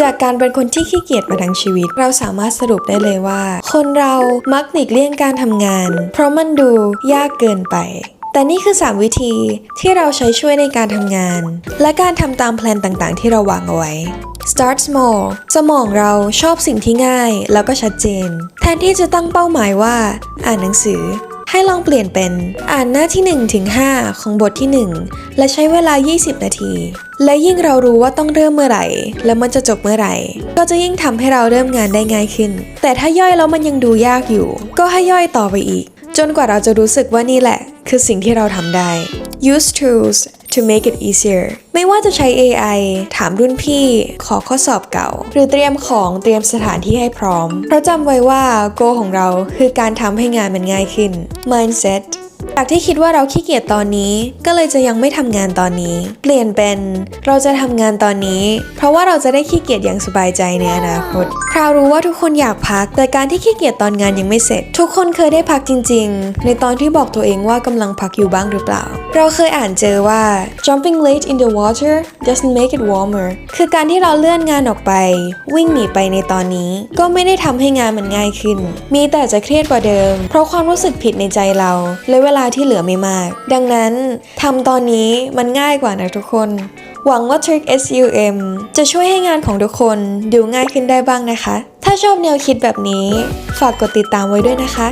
จากการเป็นคนที่ขี้เกียจมาทั้งชีวิต เราสามารถสรุปได้เลยว่า คนเรามักหลีกเลี่ยงการทำงาน เพราะมันดูยากเกินไปแต่นี่คือ 3 วิธีที่เราใช้ช่วยในการทำงาน และการทำตามแพลนต่างๆ ที่เราวางเอาไว้ Start small สมองเราชอบสิ่งที่ง่ายแล้วก็ชัดเจน แทนที่จะตั้งเป้าหมายว่า อ่านหนังสือ ให้ลองเปลี่ยนเป็นอ่านหน้าที่ 1 ถึง 5 ของบทที่ 1 และใช้เวลา 20 นาที และยิ่งเรารู้ว่าต้องเริ่มเมื่อไหร่ และมันจะจบเมื่อไหร่ ก็จะยิ่งทำให้เราเริ่มงานได้ง่ายขึ้น แต่ถ้าย่อยแล้วมันยังดูยากอยู่ ก็ให้ย่อยต่อไปอีก จนกว่าเราจะรู้สึกว่านี่แหละ คือสิ่งที่เราทำได้ use tools to make it easier ไม่ว่าจะใช้ AI ถามรุ่นพี่ ขอข้อสอบเก่า หรือเตรียมของเตรียมสถานที่ให้พร้อม เพราะจำไว้ว่าโกของเราคือการทำให้งานมันง่ายขึ้น mindset จากที่คิดว่าเราขี้เกียจตอนนี้ ก็เลยจะยังไม่ทำงานตอนนี้ เปลี่ยนเป็นเราจะทำงานตอนนี้ เพราะว่าเราจะได้ขี้เกียจอย่างสบายใจในอนาคตคราวรู้ว่าทุกคนอยากพักแต่การที่ขี้เกียจตอนงานยังไม่เสร็จ ทุกคนเคยได้พักจริง ๆ ในตอนที่บอกตัวเองว่ากำลังพักอยู่บ้างหรือเปล่า เราเคยอ่านเจอว่า jumping late in the water doesn't make it warmer คือการที่เราเลื่อนงานออกไป วิ่งหนีไปในตอนนี้ ก็ไม่ได้ทำให้งานมันง่ายขึ้น มีแต่จะเครียดกว่าเดิม เพราะความรู้สึกผิดในใจเราและเวลาที่เหลือไม่มาก ดังนั้นทำตอนนี้มันง่ายกว่านะทุกคน หวังว่า Trick SUM จะช่วยให้งานของทุกคนดูง่ายขึ้นได้บ้างนะคะ ถ้าชอบแนวคิดแบบนี้ ฝากกดติดตามไว้ด้วยนะคะ